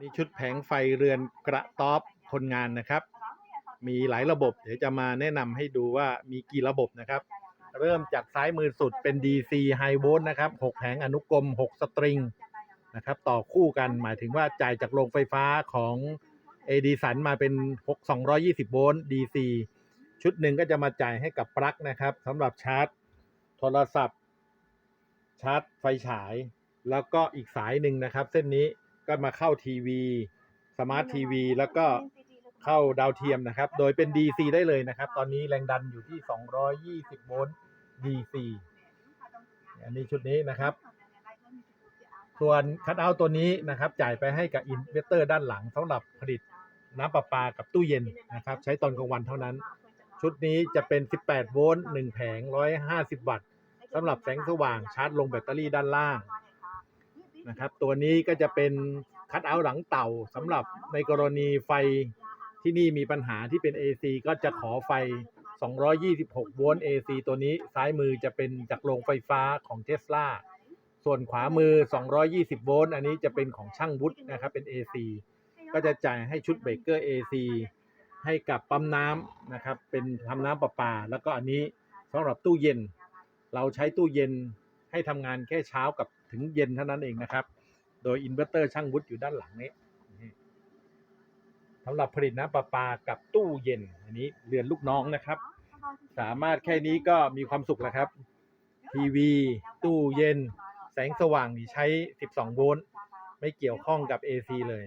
นี่ชุดแผงไฟเรือนกระต๊อบคนงานนะครับ มีหลายระบบเดี๋ยวจะมาแนะนำให้ดูว่ามีกี่ระบบนะครับ เริ่มจากซ้ายมือสุดเป็น DC High Volt นะครับ6แผงอนุกรม 6 สตริงนะครับต่อคู่กันหมายถึงว่าจ่ายจากโรงไฟฟ้าของ AD สันมาเป็น 6 220 โวลต์ DC ชุดหนึ่งก็จะมาจ่ายให้กับปลั๊กนะครับสำหรับชาร์จ โทรศัพท์ ชาร์จไฟฉาย แล้วก็อีกสายหนึ่งนะครับ เส้นนี้ ก็มาเข้าทีวีสมาร์ททีวีแล้วก็เข้าดาวเทียมนะครับ โดยเป็น DC ได้เลยนะครับ ตอนนี้แรงดันอยู่ที่ 220 โวลต์ DC อันนี้ชุดนี้นะครับ ส่วนคัทเอาท์ตัวนี้นะครับ จ่ายไปให้กับอินเวสเตอร์ด้านหลังสำหรับผลิตน้ำประปากับตู้เย็นนะครับ ใช้ตอนกลางวันเท่านั้น ชุดนี้จะเป็น 18 โวลต์ 1 แผง 150 วัตต์สำหรับแสงสว่างชาร์จลงแบตเตอรี่ด้านล่าง นะครับ ตัวนี้ก็จะเป็นคัทเอาท์หลังเต่าสำหรับในกรณีไฟที่นี่มีปัญหาที่เป็น AC ก็จะขอไฟ 226 โวลต์ AC ตัวนี้ซ้ายมือจะเป็นจากโรงไฟฟ้าของเทสลาส่วนขวามือ 220 โวลต์ อันนี้จะเป็นของช่างวุฒินะครับเป็น AC ก็จะจ่ายให้ชุดเบรกเกอร์ AC ให้กับปั๊มน้ำนะครับ เป็นทำน้ำประปา แล้วก็อันนี้สำหรับตู้เย็น เราใช้ตู้เย็นให้ทำงานแค่เช้ากับ ถึงเย็นเท่านั้นเองนะครับ โดยอินเวอร์เตอร์ช่างวุฒิอยู่ด้านหลังนี้สำหรับผลิตน้ำประปากับตู้เย็น อันนี้เรือนลูกน้องนะครับ สามารถแค่นี้ก็มีความสุขแล้วครับ ทีวี ตู้เย็น แสงสว่างใช้ 12 โวลต์ ไม่เกี่ยวข้องกับ AC เลย